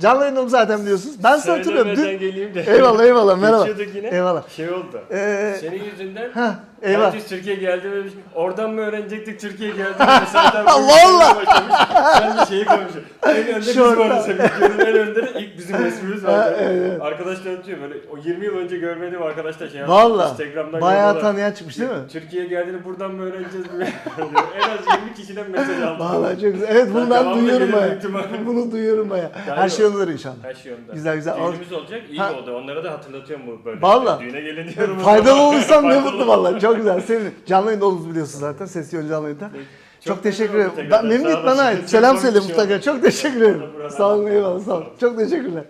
Canlı yayınım zaten biliyorsunuz. Ben size hatırlıyorum. Dün... geleyim de. Eyvallah eyvallah merhaba. Geçiyorduk yine. Eyvallah. Şey oldu. Ee, Senin yüzünden ha, eyvah. herkes Türkiye geldi ve oradan mı öğrenecektik Türkiye geldi? Zaten Vallahi. Ben de şeyi konuşuyorum. En önde biz varız. Videonun en önde de ilk bizim resmimiz Ha, var. evet. Arkadaşlar diyor böyle o 20 yıl önce görmediğim arkadaşlar şey Valla. Instagram'dan Bayağı yolladılar. tanıyan çıkmış değil mi? Türkiye geldiğini buradan mı öğreneceğiz en az 20 kişiden mesaj aldım. Vallahi çok güzel. Evet bundan duyuyorum baya. Bunu duyuyorum baya. Her şey olur inşallah. Her şey yolunda. Güzel, güzel. Düğünümüz olacak. iyi oldu. Onlara da hatırlatıyorum bu böyle. Valla. Düğüne gelin diyorum. Faydalı olursam ne mutlu vallahi. Çok güzel. Sevinirim. Canlı yayında olduğunuzu biliyorsunuz zaten. Ses yönü canlı yayında. Çok, Çok teşekkür memnun ederim. oldum Ben memnuniyet bana ait. Çok Selam söyle mutlaka. Çok teşekkür ederim. Sağ olun eyvallah sağ olun. Çok teşekkürler.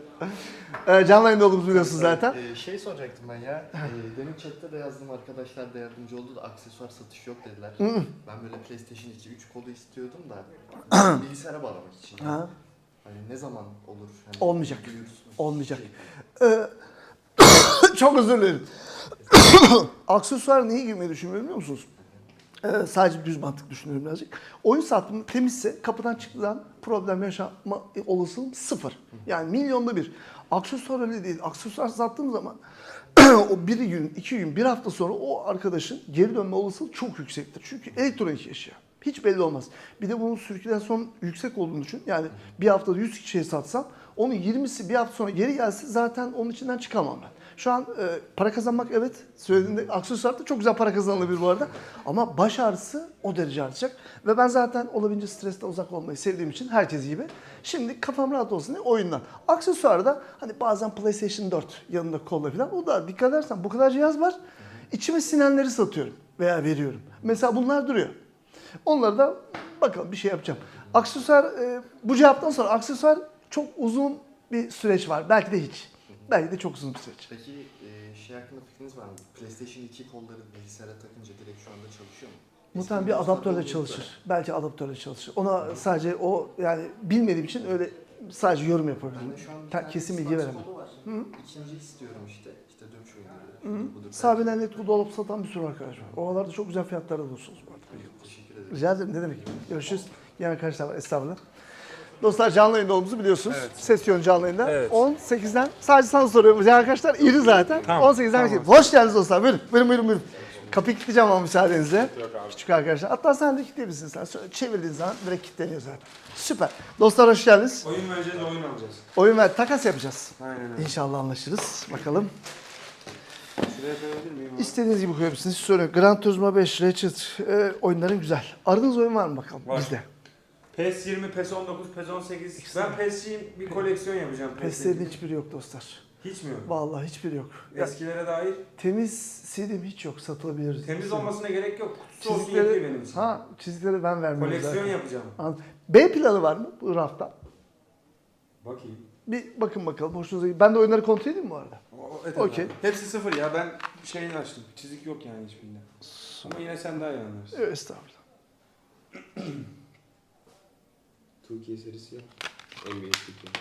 Ee, canlı yayında olduğumuzu biliyorsunuz zaten. Ee, şey soracaktım ben ya. Ee, demin chatte de yazdım arkadaşlar da yardımcı oldu da aksesuar satış yok dediler. ben böyle PlayStation 2 3 kolu istiyordum da bilgisayara bağlamak için. Ha. Hani ne zaman olur? Hani Olmayacak. Olmayacak. Şey, Ee, çok özür dilerim. Aksesuar niye girmeyi düşünmüyorum biliyor musunuz? Ee, sadece düz mantık düşünüyorum birazcık. Oyun sattım temizse kapıdan çıktıdan problem yaşama olasılığım sıfır. Yani milyonda bir. Aksesuar öyle değil. Aksesuar sattığım zaman o bir gün, iki gün, bir hafta sonra o arkadaşın geri dönme olasılığı çok yüksektir. Çünkü elektronik eşya. Hiç belli olmaz. Bir de bunun sirkülasyon yüksek olduğunu düşün. Yani bir haftada 100 kişiye satsam onun 20'si bir hafta sonra geri gelse zaten onun içinden çıkamam ben. Şu an e, para kazanmak evet söylediğinde aksesuarda çok güzel para kazanılabilir bu arada. Ama baş ağrısı o derece artacak. Ve ben zaten olabildiğince stresten uzak olmayı sevdiğim için herkes gibi. Şimdi kafam rahat olsun diye oyundan. Aksesuarda hani bazen PlayStation 4 yanında kolla falan. O da dikkat edersen bu kadar cihaz var. İçime sinenleri satıyorum veya veriyorum. Mesela bunlar duruyor. Onları da bakalım bir şey yapacağım. Aksesuar e, bu cevaptan sonra aksesuar çok uzun bir süreç var. Belki de hiç. Belki de çok uzun bir süreç. Peki e, şey hakkında fikriniz var mı? PlayStation 2 kolları bilgisayara takınca direkt şu anda çalışıyor mu? Muhtemelen bir adaptörle çalışır. Belki adaptörle çalışır. Ona sadece o yani bilmediğim için öyle sadece yorum yapabilirim. Bende şu an bir Ta- tane kesin bilgi Xbox veremem. kolu var. İkinci istiyorum işte. İşte dövüş oyunları. budur. Sabilen net dolap satan bir sürü arkadaş var. Oralarda çok güzel fiyatlarda bulursunuz bu arada. Teşekkür ederim. Rica ederim ne demek. Görüşürüz. Yine arkadaşlar var. Estağfurullah. Dostlar canlı yayında olduğumuzu biliyorsunuz. Ses yönü canlı yayında. Evet. 18'den sadece sana soruyorum. Yani arkadaşlar iri zaten. Tamam, 18'den tamam. Hoş geldiniz dostlar. Buyurun. Buyurun buyurun buyurun. Kapıyı kilitleyeceğim ama müsaadenizle. Küçük arkadaşlar. Hatta sen de kilitleyebilirsin sen. Şöyle çevirdiğin zaman direkt kilitleniyor zaten. Süper. Dostlar hoş geldiniz. Oyun vereceğiz, oyun alacağız. Oyun ver. Takas yapacağız. Aynen öyle. İnşallah anlaşırız. Bakalım. Şuraya koyabilir miyim? abi? İstediğiniz gibi koyabilirsiniz. Hiç sorun yok. Gran Turismo 5, Ratchet e, oyunların güzel. Aradığınız oyun var mı bakalım Var. bizde? PES 20, PES 19, PES 18. Ben PES'çiyim bir koleksiyon yapacağım. PES'lerin hiçbiri yok dostlar. Hiç mi yok? Vallahi hiçbiri yok. Eskilere dair temiz CD hiç yok satılabilir. temiz olmasına gerek yok. Kutusu olsun yetiyor benim için. ha, çizikleri ben vermiyorum Koleksiyon zaten. yapacağım. Anladım. B planı var mı bu rafta? Bakayım. Bir bakın bakalım hoşunuza gidiyor. Ben de oyunları kontrol edeyim mi bu arada? O, evet, Okey. abi. Hepsi sıfır ya ben şeyini açtım. Çizik yok yani hiçbirinde. Ama yine sen daha iyi anlarsın. Evet, estağfurullah. Türkiye serisi yok. NBA Türkiye.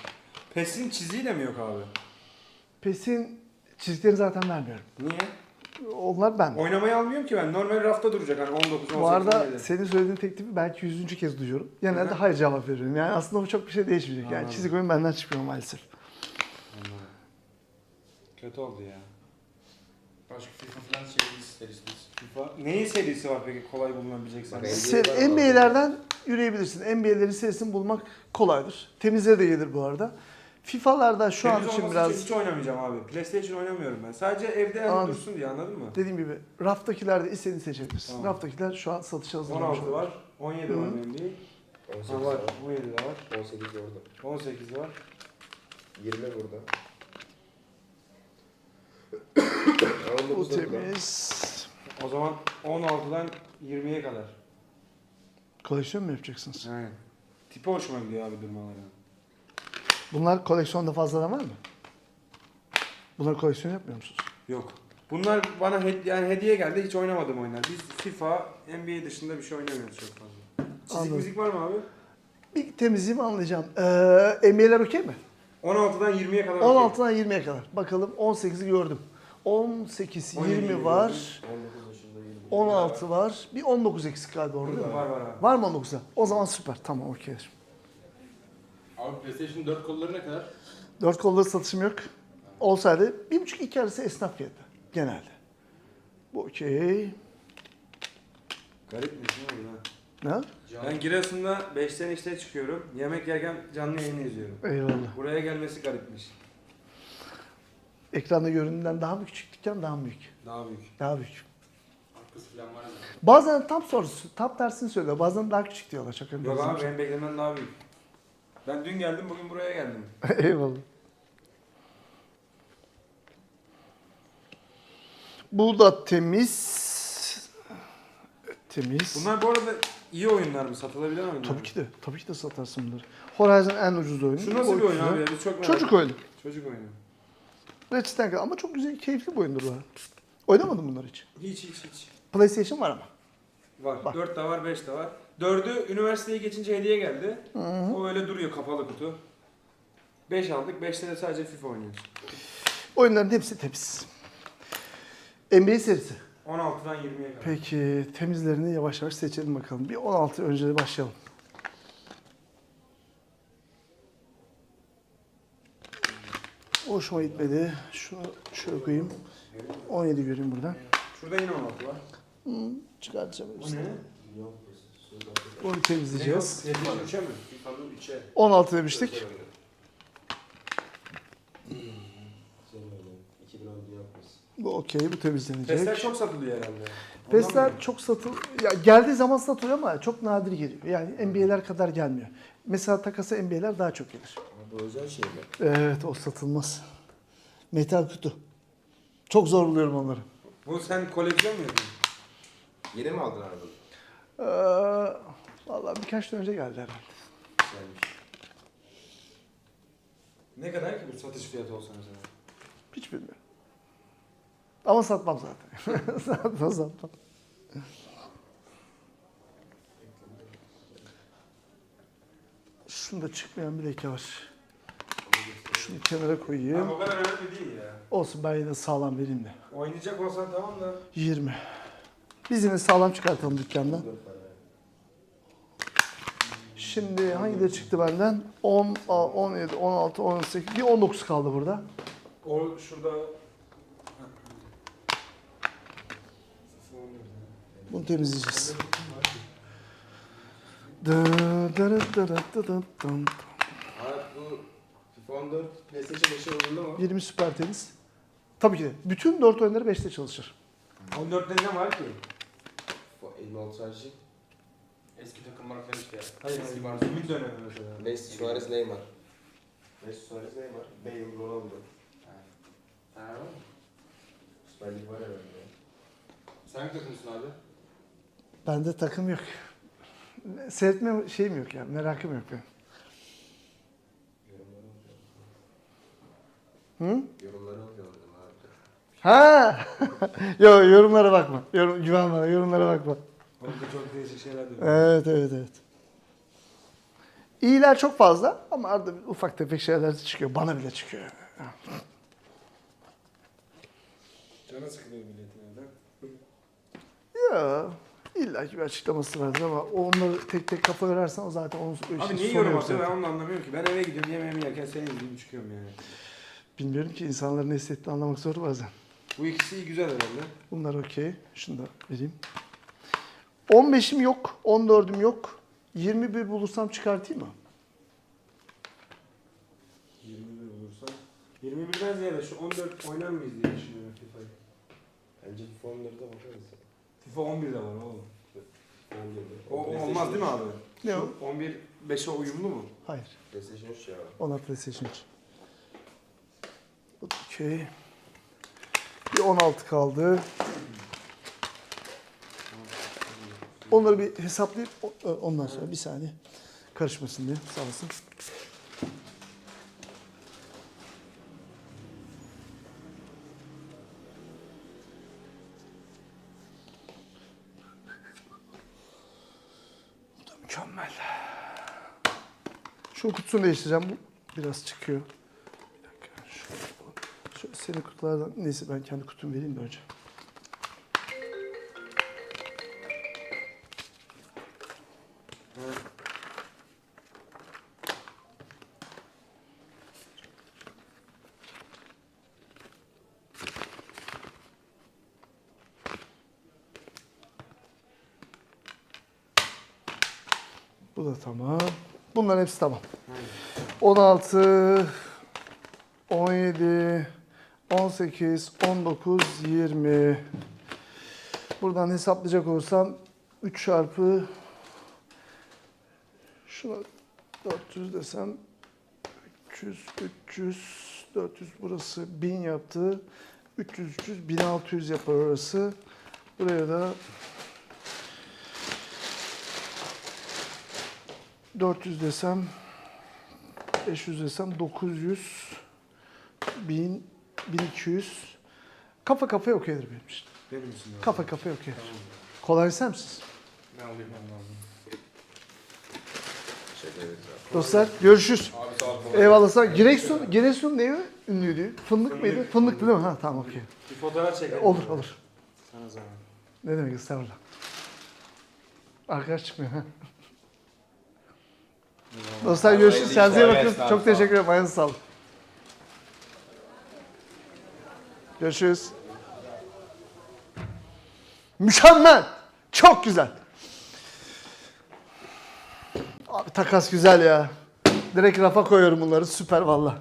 PES'in çiziği de mi yok abi? PES'in çiziklerini zaten vermiyorum. Niye? Onlar ben. Oynamayı almıyorum ki ben. Normal rafta duracak hani 19, 18, Bu arada 17. senin söylediğin teklifi belki yüzüncü kez duyuyorum. Genelde Hı hı. hayır cevap veriyorum. Yani aslında bu çok bir şey değişmeyecek. Yani Anladım. çizik oyun benden çıkmıyor maalesef. Anladım. Kötü oldu ya. Başka FIFA falan serisi serisiniz. FIFA. Neyin serisi var peki kolay bulunabilecek sen? Se-? NBA'lerden yürüyebilirsin. NBA'lerin serisini bulmak kolaydır. Temizleri de gelir bu arada. FIFA'larda şu an için biraz hiç oynamayacağım abi. PlayStation oynamıyorum ben. Sadece evde yani Anladım. dursun diye anladın mı? dediğim gibi raftakilerde istediğini seçebilirsin. Tamam. Raftakiler şu an satışa hazırlanmış. 16 var, 17 Hı. var benim değil. 18 Ha var. var, 17 de var, 18 orada. 18 var. 20 burada. Bu 19 da burada. temiz. O zaman 16'dan 20'ye kadar. Koleksiyon mu yapacaksınız? Aynen. Tipi hoşuma gidiyor abi durmaları. Bunlar koleksiyonda fazladan var mı? Bunları koleksiyon yapmıyor musunuz? Yok. Bunlar bana hed- yani hediye geldi hiç oynamadım oyunlar. Biz FIFA, NBA dışında bir şey oynamıyoruz çok fazla. Çizik Anladım. müzik var mı abi? Bir temizliğimi anlayacağım. Ee, NBA'ler okey mi? 16'dan 20'ye kadar. okey. 16'dan 20'ye kadar. Bakalım 18'i gördüm. 18, 17'yi 20 gördüm. var. 19 yaşında 20. 16 var. Bir 19 eksik galiba orada değil mi? Var var abi. Var mı 19'a? O zaman süper. Tamam okey. Abi PlayStation 4 kolları ne kadar? Dört kolları satışım yok. Olsaydı bir buçuk iki arası esnaf fiyatı genelde. Bu okey. Garipmiş değil mi? ha? Ne? Ben Giresun'da 5'ten işte çıkıyorum. Yemek yerken canlı yayını izliyorum. Eyvallah. Buraya gelmesi garipmiş. Ekranda göründüğünden daha mı küçük dükkan daha mı büyük? Daha büyük. Daha büyük. Arkası falan var mı? Bazen tam sorusu, tam tersini söylüyor. Bazen daha küçük diyorlar. Çok Yok enteresan abi şey. benim beklemem daha büyük. Ben dün geldim bugün buraya geldim. Eyvallah. Bu da temiz. Temiz. Bunlar bu arada iyi oyunlar mı? Satılabilen oyunlar Tabii mı? ki de. Tabii ki de satarsın bunları. Horizon en ucuz oyunu. Şu nasıl bir oyun abi ya? Biz çok merak Çocuk oyunu. Çocuk oyunu. Ratchet Clank ama çok güzel, keyifli bir oyundur bu. Oynamadın bunları hiç. Hiç hiç hiç. PlayStation var ama. Var. Bak. 4 de var 5 de var. 4'ü üniversiteye geçince hediye geldi. O öyle duruyor kapalı kutu. 5 aldık. 5'te de sadece FIFA oynuyoruz. Oyunların hepsi temiz. NBA serisi. 16'dan 20'ye kadar. Peki temizlerini yavaş yavaş seçelim bakalım. Bir 16 önce başlayalım. Hoşuma gitmedi. Şunu şöyle koyayım. 17 göreyim buradan. Şurada yine 16 var. Çıkartacağım O hepsini. Onu temizleyeceğiz. 73'e mi? FIFA'nın 3'e. 16 demiştik. Senin oyunu. 2010 Dünya Kupası. Bu okey, bu temizlenecek. Testler çok satılıyor herhalde. Mı? çok satıl ya geldiği zaman satılıyor ama çok nadir geliyor. Yani NBA'ler kadar gelmiyor. Mesela takasa NBA'ler daha çok gelir. Bu özel şey mi? Evet, o satılmaz. Metal kutu. Çok zor buluyorum onları. Bu sen koleksiyon mu yapıyorsun? Yeni mi aldın abi? Ee, vallahi birkaç gün önce geldi herhalde. Güzelmiş. Ne kadar ki bu satış fiyatı olsa mesela? Hiç bilmiyorum. Ama satmam zaten. satmam satmam. Şunda çıkmayan bir leke var. Şunu kenara koyayım. Ama o kadar önemli değil ya. Olsun ben yine sağlam vereyim de. Oynayacak olsan tamam da. 20. Biz yine sağlam çıkartalım dükkandan. Şimdi hangileri çıktı benden? 10, a, 17, 16, 18, bir 19 kaldı burada. O şurada... Bunu temizleyeceğiz. Dı dı dı dı dı dı dı dı. Abi bu FIFA 14 PlayStation 5'e uyumlu mu? 20 süper temiz. Tabii ki de. Bütün 4 oyunları 5'te çalışır. 14'te ne var ki? FIFA 56 sadece. Eski takımlar falan işte. Hayır, Eski var. Ümit dönemi mesela. Messi, Suarez, Neymar. Messi, Suarez, Neymar. Bale, Ronaldo. Ha. Süper Lig var herhalde. Sen hangi takımsın abi? Bende takım yok. Seyretme şeyim yok yani. Merakım yok benim. Yorumları okuyorum. Hı? Yorumları okuyorum dedim abi. Ha! Yo yorumlara bakma. Yorum, güven bana yorumlara bakma. Orada çok değişik şeyler dönüyor. Evet evet evet. İyiler çok fazla ama arada ufak tefek şeyler de çıkıyor. Bana bile çıkıyor. Canı sıkılıyor milletin evde. Ya illa ki bir açıklaması vardır ama onları tek tek kafa yorarsan o zaten onun Abi niye yorum atıyor ben onu anlamıyorum ki. Ben eve gidiyorum yemeğimi yerken seni izleyip çıkıyorum yani. Bilmiyorum ki insanların ne hissettiğini anlamak zor bazen. Bu ikisi iyi güzel herhalde. Bunlar okey. Şunu da vereyim. 15'im yok. 14'üm yok. 21 bulursam çıkartayım mı? 21 olursa. 21'den ziyade şu 14 oynar mıyız diye düşünüyorum FIFA'yı. Bence FIFA 14'e bakarız. FIFA 11'de var oğlum. 11'de. O, o olmaz değil mi abi? Ne o? Şu 11 5'e uyumlu mu? Hayır. PlayStation 3 ya. Onlar PlayStation 3. Okey. Bir 16 kaldı. Onları bir hesaplayıp e, ondan sonra bir saniye karışmasın diye sağ olasın. Bu mükemmel. Şu kutusunu değiştireceğim. Bu biraz çıkıyor. Şu seri kutulardan neyse ben kendi kutumu vereyim de önce. Bu da tamam. Bunların hepsi tamam. 16 17 18, 19, 20. Buradan hesaplayacak olsam 3 çarpı şuna 400 desem 300, 300, 400 burası 1000 yaptı. 300, 300, 1600 yapar orası. Buraya da 400 desem 500 desem 900 1000 1200 kafa kafaya okeydir benim için. Benim için de. Kafa kafaya okey. Kolay ister misiniz? Ben alayım ben. Teşekkür ederiz abi. Dostlar görüşürüz. Abi sağ ol. kolay Eyvallah sağ Giresun, Giresun ne ünlüydü? Fındık mıydı? Fındık. Fındıktı değil mi? Ha tamam okey. Bir fotoğraf çekelim. Olur olur. Sana zahmet. Ne demek estağfurullah. Arkadaş çıkmıyor. Ha. Dostlar görüşürüz. Kendinize iyi bakın. Çok teşekkür ederim. Ayağınıza sağlık. Görüşürüz. Mükemmel. Çok güzel. Abi takas güzel ya. Direkt rafa koyuyorum bunları. Süper valla.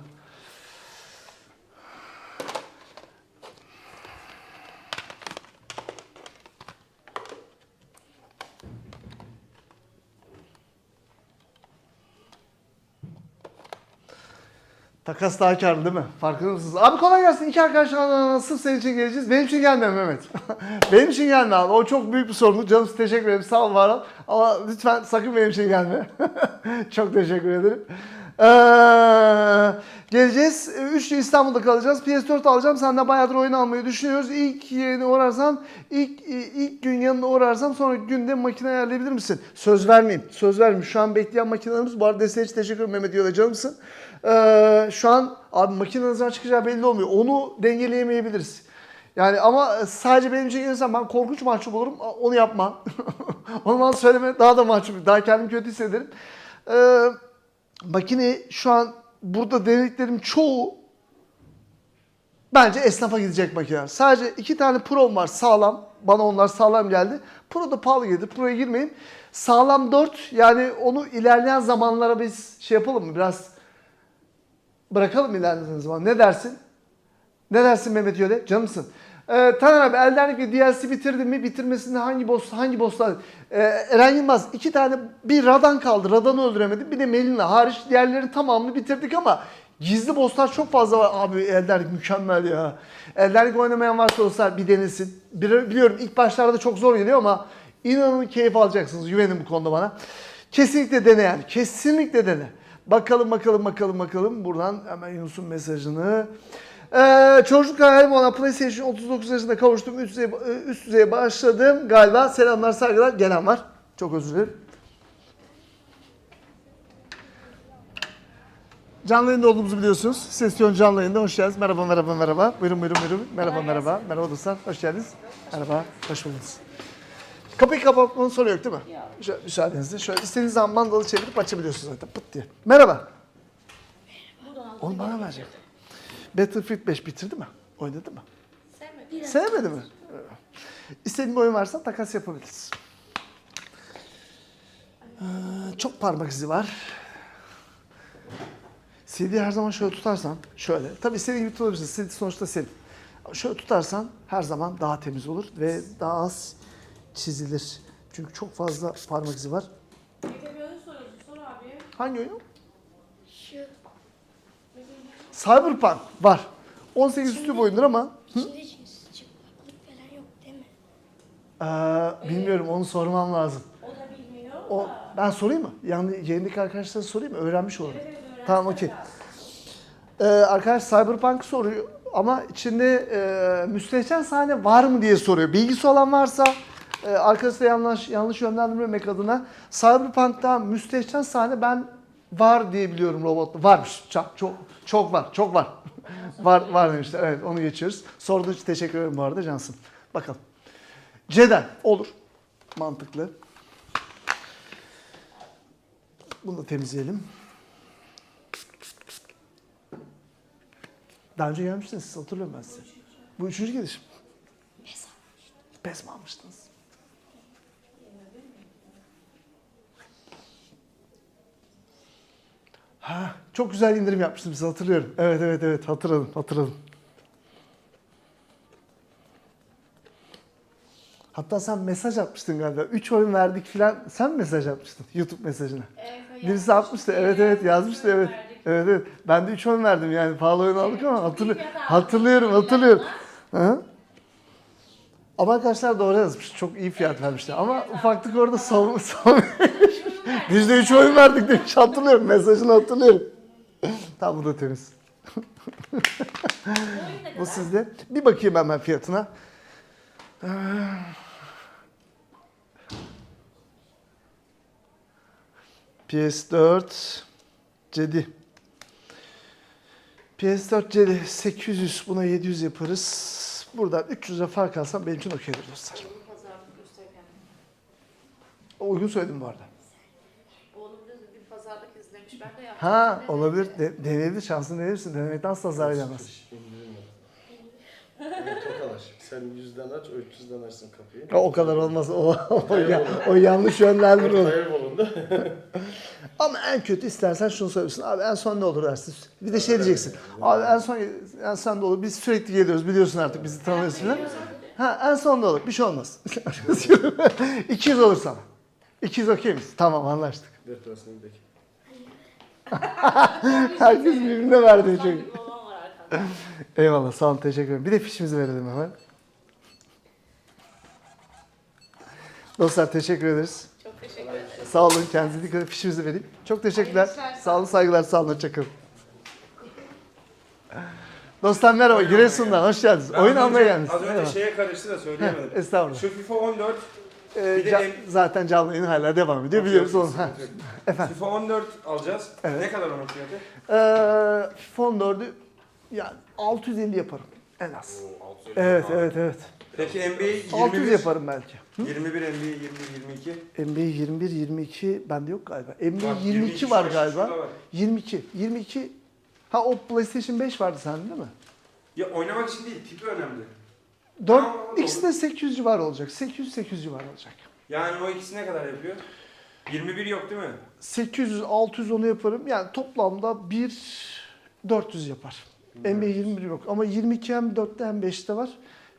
Takas daha karlı değil mi? Farkında mısınız? Abi kolay gelsin. İki arkadaşlar sırf senin için geleceğiz. Benim için gelme Mehmet. benim için gelme abi. O çok büyük bir sorumluluk. Canım teşekkür ederim. Sağ ol var ol. Ama lütfen sakın benim için gelme. çok teşekkür ederim. Ee, geleceğiz. Üçlü İstanbul'da kalacağız. PS4 alacağım. Sen de bayağıdır oyun almayı düşünüyoruz. İlk yerine uğrarsam, ilk, ilk gün yanına uğrarsam sonra günde makine ayarlayabilir misin? Söz vermeyeyim. Söz vermeyeyim. Şu an bekleyen makinelerimiz var. Desteği için teşekkür ederim Mehmet Yola canımsın. Ee, şu an abi makinenizden çıkacağı belli olmuyor. Onu dengeleyemeyebiliriz. Yani ama sadece benim için gelirsen ben korkunç mahcup olurum. Onu yapma. Onu bana söyleme daha da mahcup. Daha kendimi kötü hissederim. Ee, makine şu an burada denediklerim çoğu bence esnafa gidecek makineler. Sadece iki tane Pro var sağlam. Bana onlar sağlam geldi. Pro da pahalı geldi. Pro'ya girmeyin. Sağlam 4 yani onu ilerleyen zamanlara biz şey yapalım mı? Biraz bırakalım ilerleyen zaman. Ne dersin? Ne dersin Mehmet Yöle? Canımsın. Ee, Taner abi Elden Ring DLC bitirdin mi? Bitirmesinde hangi boss hangi bosslar? Ee, Eren Yılmaz iki tane bir Radan kaldı. Radan'ı öldüremedim. Bir de Melina hariç diğerlerin tamamını bitirdik ama gizli bosslar çok fazla var. Abi Elden Ring mükemmel ya. Elden Ring oynamayan varsa dostlar bir denesin. Biliyorum ilk başlarda çok zor geliyor ama inanın keyif alacaksınız. Güvenin bu konuda bana. Kesinlikle dene yani. Kesinlikle dene. Bakalım bakalım bakalım bakalım. Buradan hemen Yunus'un mesajını. Ee, çocukluk hayalim olan PlayStation 39 yaşında kavuştum. Üst düzey, üst düzeye başladım galiba. Selamlar saygılar. Gelen var. Çok özür dilerim. Canlı yayında olduğumuzu biliyorsunuz. Sesyon canlı yayında hoş geldiniz. Merhaba merhaba merhaba. Buyurun buyurun buyurun. Merhaba merhaba. Merhaba dostlar. Hoş geldiniz. Merhaba. Hoş buldunuz. Kapıyı kapatmanın sorun yok değil mi? Yok. Şöyle, müsaadenizle. Şöyle istediğiniz zaman mandalı çevirip açabiliyorsunuz zaten. Pıt diye. Merhaba. Onu bana verecek. Battlefield 5 bitirdi mi? Oynadı mı? Sevmedim. Sevmedi mi? İstediğin bir oyun varsa takas yapabiliriz. Ee, çok parmak izi var. CD her zaman şöyle tutarsan, şöyle. Tabii istediğin gibi tutabilirsin. CD sonuçta senin. Şöyle tutarsan her zaman daha temiz olur ve daha az çizilir. Çünkü çok fazla parmak izi var. Mete bir oyun soruyorsun. Sor abi. Hangi oyun? Şu. Cyberpunk var. 18 üstü bir oyundur ama İçinde çıplaklık falan yok değil mi? ee, bilmiyorum onu sormam lazım. O da bilmiyor O, ben sorayım mı? Yani yayındaki arkadaşlara sorayım mı? Öğrenmiş olurum. Evet, evet, Tamam okey. Ee, arkadaş Cyberpunk soruyor ama içinde e, müstehcen sahne var mı diye soruyor. Bilgisi olan varsa e, arkadaşı da yanlış, yanlış yönlendirmemek adına Cyberpunk'ta müstehcen sahne ben var diye biliyorum robotlu. Varmış. Çok çok, çok var. Çok var. var var demişler. Evet onu geçiyoruz. Sorduğun için teşekkür ederim bu arada Cansın. Bakalım. Ceden olur. Mantıklı. Bunu da temizleyelim. Daha önce gelmiştiniz siz hatırlıyorum ben sizi. Bu üçüncü gelişim. Pes Pes mi almıştınız? Ha, çok güzel indirim yapmıştım size hatırlıyorum. Evet evet evet hatırladım hatırladım. Hatta sen mesaj atmıştın galiba. 3 oyun verdik filan. Sen mi mesaj atmıştın YouTube mesajına. Evet, Birisi atmıştı. Evet evet yazmıştı evet. Evet evet. Ben de 3 oyun verdim yani. Pahalı oyun aldık ama hatırlı hatırlıyorum hatırlıyorum. Hı? Ama arkadaşlar doğru yazmış. Çok iyi fiyat vermişler. Ama ufaklık orada savun savun. Biz de 3 oyun verdik demiş. Hatırlıyorum. Mesajını hatırlıyorum. tamam bu da temiz. Bu sizde. Bir bakayım hemen fiyatına. Ee, PS4 Cedi. PS4 Cedi 800 buna 700 yaparız. Buradan 300'e fark alsam benim için okeydir dostlar. Uygun söyledim bu arada. İzlemiş. Ben de yaptım. Ha olabilir. De, deneyebilir. Şansını deneyebilirsin. Denemekten asla zarar gelmez. Evet arkadaş. Sen yüzden aç, o 300'den açsın kapıyı. O, o kadar olmaz. O, o, ya- o yanlış yönlendir onu. Kaybolunda. Ama en kötü istersen şunu söylesin. Abi en son ne olur dersin. Bir de şey diyeceksin. Abi en son en son ne olur. Biz sürekli geliyoruz biliyorsun artık bizi tanıyorsun falan. Ha en son ne olur. Bir şey olmaz. 200 olur sana. 200 okey misin? Tamam anlaştık. Depresyona gidelim. Herkes birbirine verdi arkanda. Eyvallah sağ olun teşekkür ederim. Bir de fişimizi verelim hemen. Dostlar teşekkür ederiz. Çok teşekkür ederim. Sağ olun kendinize dikkat edin. Fişimizi vereyim. Çok teşekkürler. Sağ olun saygılar sağ olun hoşçakalın. Dostlar merhaba Giresun'dan hoş geldiniz. Ben Oyun almaya geldiniz. Az önce Merhaba. şeye karıştı da söyleyemedim. Heh, Estağfurullah. Şu FIFA 14, Bir de ca- em- zaten canlı yayın hala devam ediyor biliyoruz onu. Ha. Efendim. FIFA 14 alacağız. Evet. Ne kadar onun fiyatı? Ee, fon 4'ü yani 650 yaparım en az. Evet evet evet. Peki NBA 21, 600 yaparım belki. 21 NBA 20 22. NBA 21 22 bende yok galiba. NBA Bak, 22 var şu- galiba. şurada var. 22. 22. Ha o PlayStation 5 vardı sende değil mi? Ya oynamak için değil, tipi önemli. 4 Tamam, ikisi de 800 civar olacak. 800 800 civar olacak. Yani o ikisi ne kadar yapıyor? 21 yok değil mi? 800 600 onu yaparım. Yani toplamda 1 400 yapar. NBA 21 yok ama 22 hem 4'te hem 5'te var.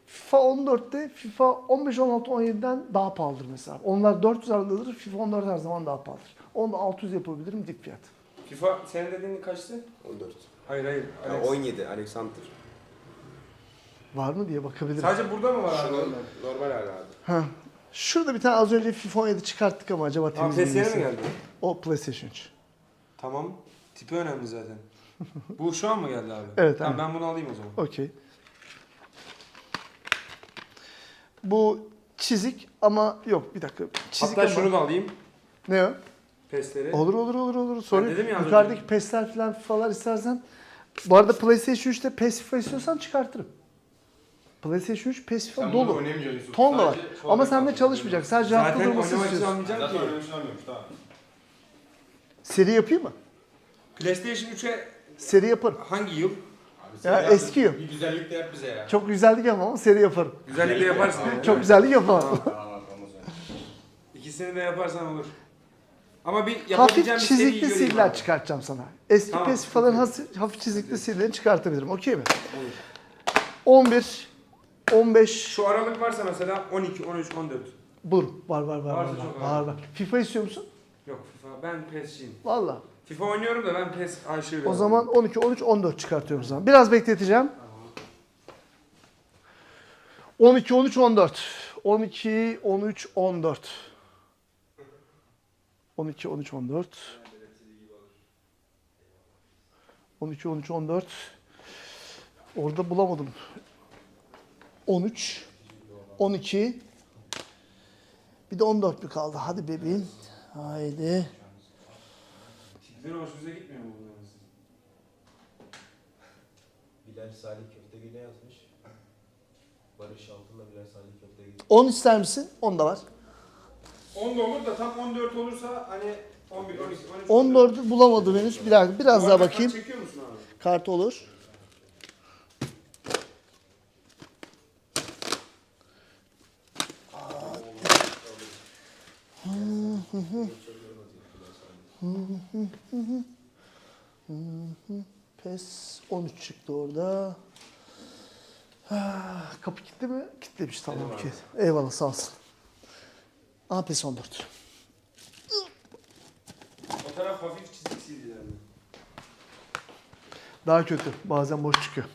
FIFA 14'te FIFA 15 16 17'den daha pahalıdır mesela. Onlar 400 aralığıdır. FIFA 14 her zaman daha pahalıdır. Onu da 600 yapabilirim dik fiyat. FIFA senin dediğin kaçtı? 14. Hayır hayır. Ha, Alex. 17 Alexander. Var mı diye bakabilirim. Sadece burada mı var abi? Şu normal hala abi. Ha. Şurada bir tane az önce FIFA 17 çıkarttık ama acaba Abi temiz PS'ye mi mi? geldi? O PlayStation 3. Tamam. Tipi önemli zaten. Bu şu an mı geldi abi? Evet, Tamam ben bunu alayım o zaman. Okey. Bu çizik ama yok bir dakika. Çizik Hatta ama... şunu da alayım. Ne o? PES'leri. Olur olur olur olur. Sorun. dedim ya az Yukarıdaki önce. PES'ler falan FIFA'lar istersen. Bu arada PlayStation 3'te PES FIFA istiyorsan çıkartırım. PlayStation 3 PES FIFA dolu. Ton da var. Ama sende çalışmayacak. Sadece hafta Zaten durması oynamak için istiyorsun. almayacağım ki. Seri yapayım mı? PlayStation 3'e Seri yaparım. hangi yıl? Ya eski yıl. Bir güzellik de yap bize ya. Çok güzellik yapamam ama seri yaparım. Güzellikle yaparsın. ya. Çok güzellik yapamam. İkisini de yaparsan olur. Ama bir Hafif yapabileceğim bir seriyi çizikli göreyim siller abi. çıkartacağım sana. Eski Tamam, PES FIFA'ların hafif, hafif çizikli sillerini çıkartabilirim. Okey mi? 11, 15, Şu aralık varsa mesela 12, 13, 14. bur. Var var var. Var, Varsa var, çok var, var. var. FIFA istiyor musun? Yok FIFA. Ben PES'ciyim. Valla. FIFA oynuyorum da ben PES aşırı. O zaman 12, 13, 14 çıkartıyorum zaman. Biraz bekleteceğim. 12, 13, 14. 12, 13, 14. 12, 13, 14. 12, 13, 14. Orada bulamadım. 13, 12. Bir de 14 bir kaldı. Hadi bebeğim. Haydi. Tipleri hoşunuza gitmiyor mu bunların? Bilal Salih Köftegül'e yazmış. Barış Altın'la Bilal Salih Köftegül. 10 ister misin? 10 da var. 10 da olur da tam 14 olursa hani 11, 12, 13, 14'ü bulamadım henüz. Bir dakika, biraz daha bakayım. kart Çekiyor musun abi? Kart olur. PES 13 çıktı orada. Kapı kilitli mi? Kilitlemiş tamam ki. Eyvallah sağ olsun. Aa PES 14. O taraf hafif çizik CD'ler mi? Daha kötü. Bazen boş çıkıyor.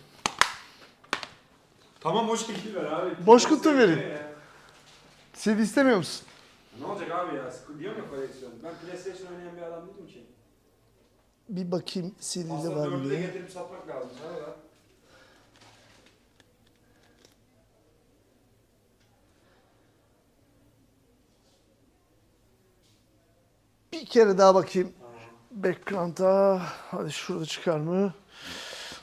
Tamam o şekil ver abi. Boş kutu verin. CD istemiyor musun? Ne olacak abi ya? Diyorum ya koleksiyon. Ben PlayStation oynayan bir adam değilim ki. Bir bakayım CD'de var mı dördü de diye. getirip satmak lazım sana da. Bir kere daha bakayım. Background'a. Hadi şurada çıkar mı?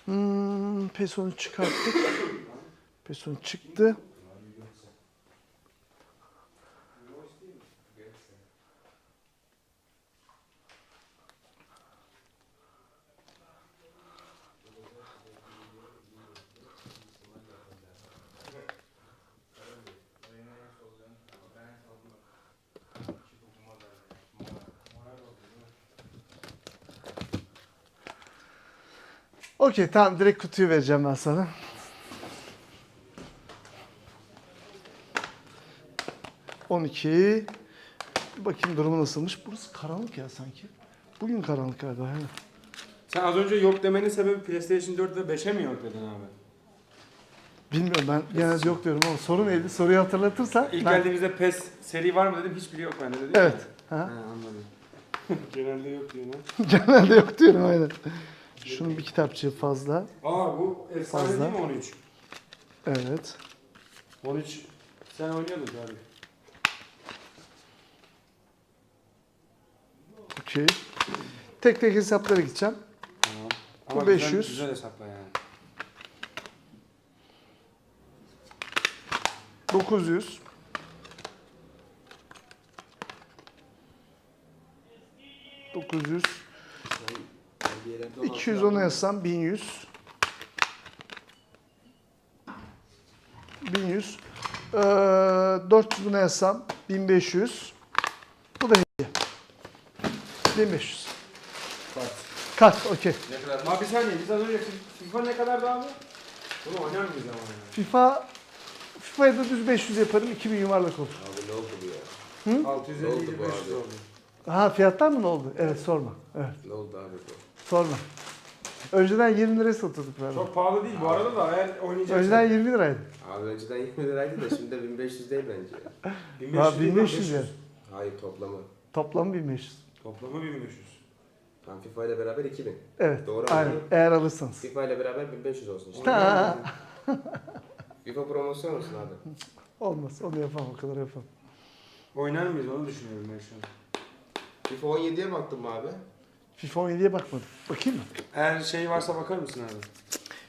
Hmm, PES 13 çıkarttık. PES 13 çıktı. Okey tamam direkt kutuyu vereceğim ben sana. On iki. Bir bakayım durumu nasılmış. Burası karanlık ya sanki. Bugün karanlık galiba. he. Sen az önce yok demenin sebebi PlayStation 4 ve 5'e mi yok dedin abi? Bilmiyorum ben genelde yok diyorum ama soru neydi? Soruyu hatırlatırsan. İlk ben- geldiğimizde PES seri var mı dedim hiçbiri yok bende dedim. Evet. Ha, Ha? anladım. Genelde yok diyor lan. genelde yok diyorum aynen. Şunun bir kitapçığı fazla. Aa bu efsane Fazla. değil mi 13? Evet. 13 sen oynuyordun abi. Okey. Tek tek hesaplara gideceğim. Tamam. Bu Ama 500. Güzel, güzel hesapla yani. 900. 900. Bir yere dolap 200 yaptım. onu yazsam 1100. 1100. Ee, 400 bunu yazsam 1500. Bu da hediye. 1500. Bak. Kart okey. Ne kadar? Abi bir saniye biz az önce FIFA ne kadardı abi? Bunu oynar mıyız ama yani? FIFA FIFA'ya da düz 500 yaparım 2000 yuvarlak olur. Abi ne oldu bu ya? 650 Ne oldu idi bu 500 abi? oldu. Ha fiyattan mı ne oldu? Evet sorma. Evet Ne oldu abi bu? Sorma. Önceden 20 liraya satıyorduk galiba. Çok pahalı değil bu arada da eğer oynayacaksan. Önceden 20 liraydı. Abi önceden 20 liraydı da şimdi de 1500 değil bence. 1500 Ha değil lan, 1500 500. yani. Hayır toplamı. Toplam 1500. Toplamı 1500. Tam FIFA ile beraber 2000. Evet. Doğru aynen. mu? Eğer alırsanız. FIFA ile beraber 1500 olsun işte. Ha. FIFA promosyon olsun abi. Olmaz. Onu yapamam. O kadar yapamam. Oynar mıyız onu düşünüyorum ben şu an. FIFA 17'ye baktın mı abi? FIFA 17'ye bakmadım. Bakayım mı? Eğer şey varsa bakar mısın abi?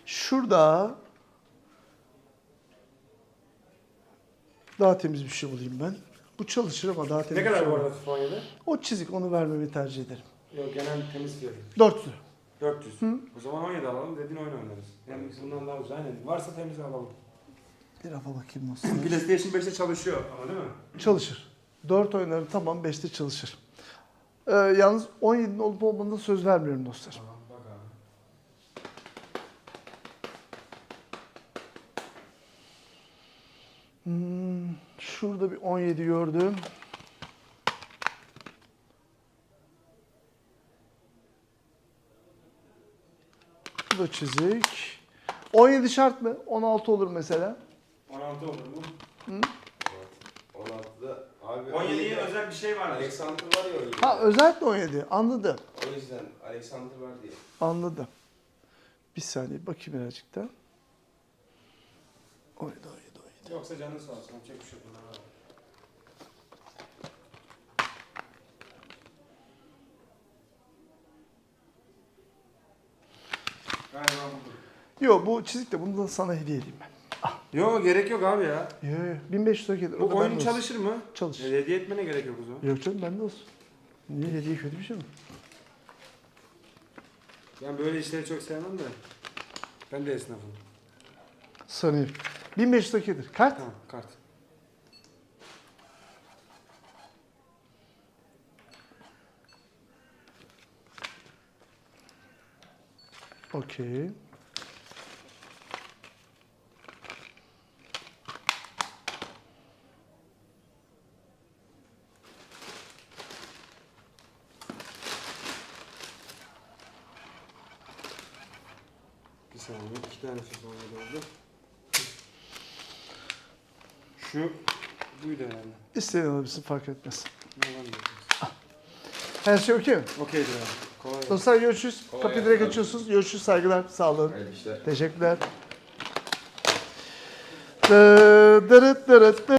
Şurada daha temiz bir şey bulayım ben. Bu çalışır ama daha temiz Ne bir kadar şey bu bulayım. arada FIFA 17? O çizik onu vermemi tercih ederim. Yok genel temiz fiyatı. 400 lira. 400. O zaman 17 alalım dediğin oyun oynarız. Yani biz bundan daha ucuz aynen. Varsa temiz alalım. Bir rafa bakayım nasıl. PlayStation 5'te çalışıyor ama değil mi? çalışır. 4 oyunları tamam 5'te çalışır. Ee, yalnız 17'nin olup olmadığına söz vermiyorum dostlar. Tamam bak abi. Hmm, şurada bir 17 gördüm. Bu da çizik. 17 şart mı? 16 olur mesela. 16 olur mu? 16'da abi 17'ye özel bir şey var. Alexander var ya 17. Ha özellikle 17. Anladım. O yüzden Alexander var diye. Anladım. Bir saniye bakayım birazcık daha. 17, 17, 17. Yoksa canın sağ olsun. Yapacak bir şey bunlar var. Galiba budur. Yok bu çizik de bunu da sana hediye edeyim ben. Yok gerek yok abi ya. Yo, yo, 1500 lira gelir. O Bu da oyun bende olsun. çalışır mı? Çalışır. E, Hediye etmene gerek yok o zaman. Yok canım bende olsun. Niye hediye kötü bir şey mi? Ben böyle işleri çok sevmem de. Ben de esnafım. Sanıyorum. 1500 lira gelir. Kart. Tamam kart. Okey. Bir saniye iki tane sonra oldu. Şu buydu herhalde. İstediğin olabilirsin fark etmez. Her şey okey mi? Okeydir abi. Kolay gelsin. Dostlar görüşürüz. Kolay Kapıyı gelsin direkt abi. açıyorsunuz. Görüşürüz. Saygılar. Sağ olun. Hayırlı işler. Teşekkürler. Dı- dırıt dırıt dırıt.